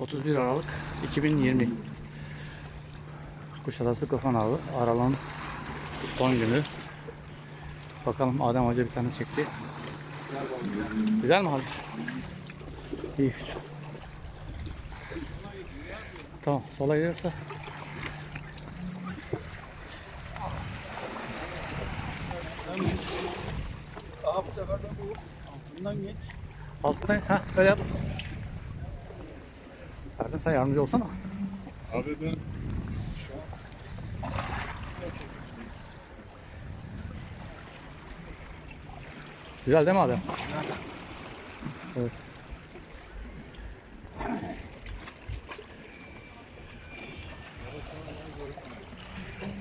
31 Aralık 2020 Kuşadası Kafan Avı Aralık'ın son günü. Bakalım Adem Hoca bir tane çekti. Güzel mi abi? İyi. Tamam sola giderse Aha bu sefer de bu. Altından geç. Ha öyle yap Erdem sen yardımcı olsana Abi ben Güzel değil mi Adem? Evet.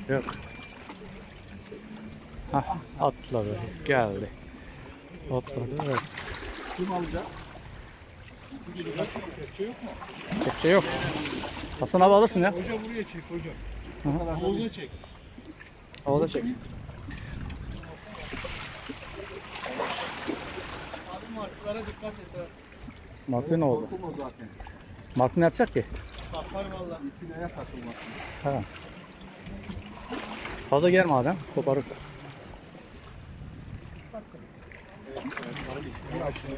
Yok. Hah, atladı, geldi. Atladı, evet. kim alacak? Kepçe yok mu? Kepçe yok. Hasan abi alırsın ya. Hoca buraya çek hoca. Hı hı. Havuza çek. Havada çek. Abi martılara dikkat et ha. Martı ne olacak? Martı ne yapacak ki? Kapar valla. İpineye takılmasın. Ha. Fazla gelme Adem, koparırsın. İyi açılıyor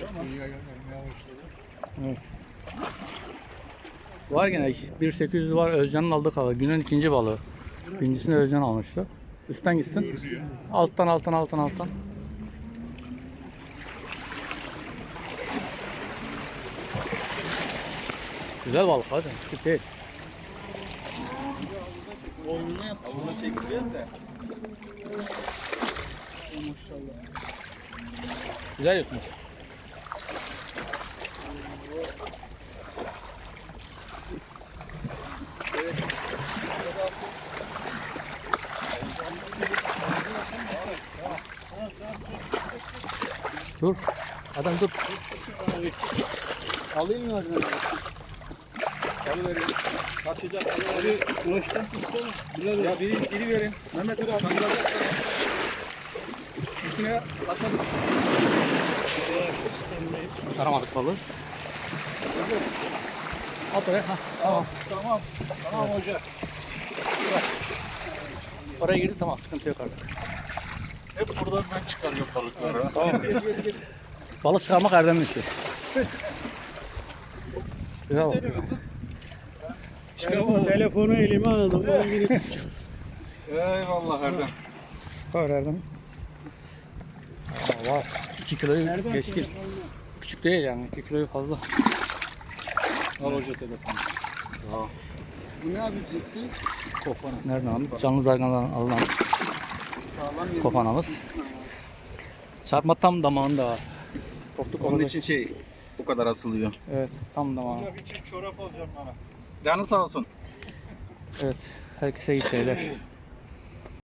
Var gene 1800 var Özcan'ın aldığı kalı. Günün ikinci balığı. Birincisini Özcan almıştı. Üstten gitsin. Alttan alttan alttan alttan. Güzel balık hadi. Küçük değil. Güzel yutmuş. Dur. Adam dur. Alayım mı abi? Alıverin. Kaçacak. Alıverin. Ulaştan. Biraz ya biri, biri verin. Mehmet dur abi. İkisine aşağı Aramadık balığı. At oraya. Ha, tamam. Tamam. Tamam hoca. Oraya girdi tamam sıkıntı yok artık. Hep buradan ben çıkarıyorum balıkları. Tamam. Balık çıkarmak Erdem'in işi. Güzel bak. Telefonu, telefonu elime aldım. Eyvallah Erdem. Var Erdem. Var. 2 kiloyu geçkin. Küçük değil yani 2 kiloyu fazla. Al hoca telefonu. Bu ne abi cinsi? Kofan. Nereden aldık? Canlı zargandan alınan Kofanamız. Çarpma tam damağında var. Koptuk Onun için şey bu kadar asılıyor. Evet tam damağında. Hoca bir çift çorap alacağım bana. Canı sağ olsun. Evet. Herkese iyi seyirler.